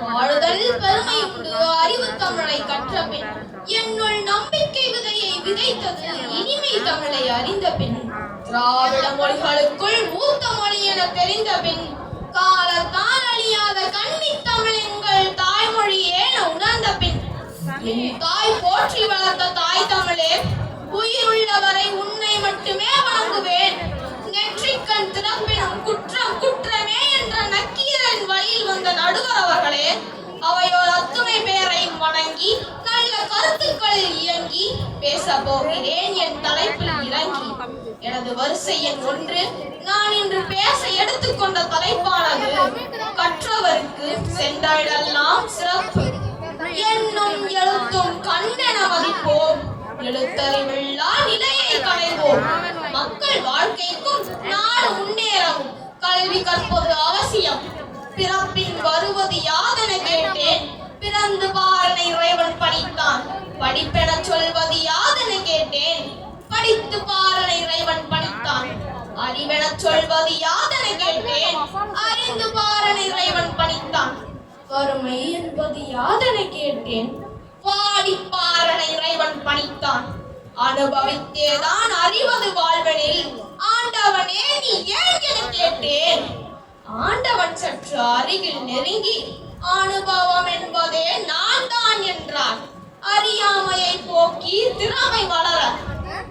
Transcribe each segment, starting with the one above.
வாழுதல் பெருமை உண்டு அறிவு தமிழை கற்ற பின் என்னுள் நம்பிக்கை விதையை விதைத்தது. இனிமை தமிழை அறிந்த பின் திராவிட மொழிகளுக்குள் மூத்த மொழி என தெரிந்த பின் காலத்தால் அழியாத கண்ணி தமிழ் எங்கள் தாய்மொழி என உணர்ந்த பின் என் தாய் போற்றி வளர்த்த தாய் தமிழே உயிர் உள்ளவரை உன்னை மட்டுமே வணங்குவேன். வழியில் நடுவர் அவர்களே அவையோர் அத்துணை பேரையும் வணங்கி நல்ல கருத்துக்களில் இயங்கி பேச போகிறேன் என் தலைப்பில் இறங்கி. எனது வரிசை எண் ஒன்று நான் இன்று பேச எடுத்துக்கொண்ட தலைப்பானது கற்றவருக்கு சென்றடெல்லாம் சிறப்பு. என்னும் எழுத்தும் கண்ணென மதிப்போம். எழுத்தறிவில்லா நிலையை களைவோம். மக்கள் வாழ்க்கைக்கும் நாடு முன்னேறவும். கல்வி கற்பது அவசியம். பிறப்பின் போது யாதென கேட்டேன்? பிறந்து பாரனை இறைவன் படித்தான். படிப்பென சொல்வது யாதென கேட்டேன்? படித்து பாரனை இறைவன் படித்தான். அறிவென சொல்வது யாதென கேட்டேன்? அறிந்து பாரனை இறைவன் படித்தான். வறுமை என்பது யாதென கேட்டேன்? பாடி பாரனை இறைவன் படித்தான். அனுபவித்தேதான் அறிவது வாழ்வனில். ஆண்டவனே நீ ஏன் என கேட்டேன்? ஆண்டவன் சற்று அருகில் நெருங்கி அனுபவம் என்பதே நான் தான் என்றார் அறியாமையை போக்கி திறமை வளர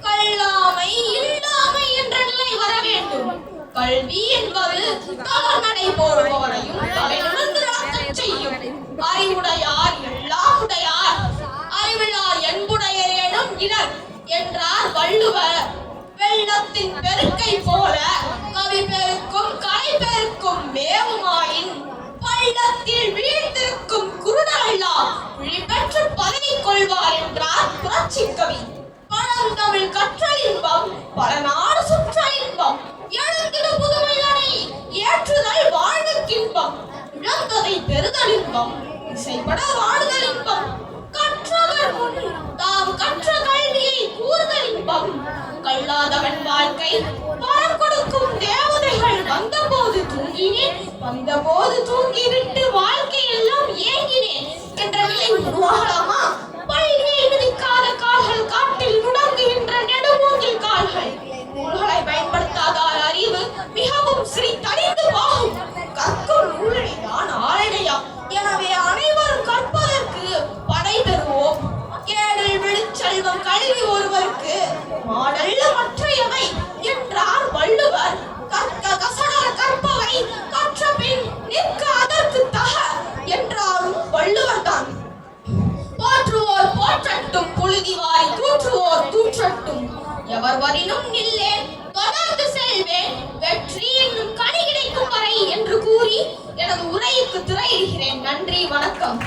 கல்லாமை இல்லாமை என்ற நிலை வர வேண்டும். கல்வி என்பது தளர்நடை போடுபவரையும் தலை நிமிர்ந்து செய்யும். அறிவுடையார் எல்லாம் உடையார். என்புடையரேனும் இடர் என்றார் வள்ளுவர். வெள்ளத்தின் பெருக்கை போல கவி பெருக்கும் கலை பெருக்கும் மேவுமாயின் பள்ளத்தில் வீழ்ந்திருக்கும் குருடரெல்லாம் விழிபெற்று பதவி கொள்வார் என்றார் புரட்சி கவி. பழந்தமிழ் கற்றல் இன்பம் பல நாடு சுற்றல் இன்பம் எழுந்திடு புதுமைகளை ஏற்றுதல் வாழ்வுக்கின்பம் இழந்ததை பெறுதல் இன்பம் இசைப்பட வாடுதல் இன்பம் கற்றவர் முன் தாம் கற்ற கூறுதல் கல்லாதவன் வாழ்க்கை வரம் கொடுக்கும் தேவதைகள் வந்தபோது தூங்கினேன். வந்தபோது தூங்கிவிட்டு வாழ்க்கை எல்லாம் ஏங்கினேன். என்ற நிலை உருவாகலாமா? பல்கை மிதிக்காத கால்கள் காட்டில் முடங்குகின்ற நெடுமூங்கில் கால்கள். நூல்களை பயன்படுத்தாதால் அறிவு மிகவும் சிறிதறிந்து எவர்வரினும் எவர் வரினும் நில்லேன் தொடர்ந்து செல்வேன் வெற்றி என்னும் கனி கிடைக்கும் வரை என்று கூறி எனது உரைக்கு திரையிடுகிறேன். நன்றி வணக்கம்.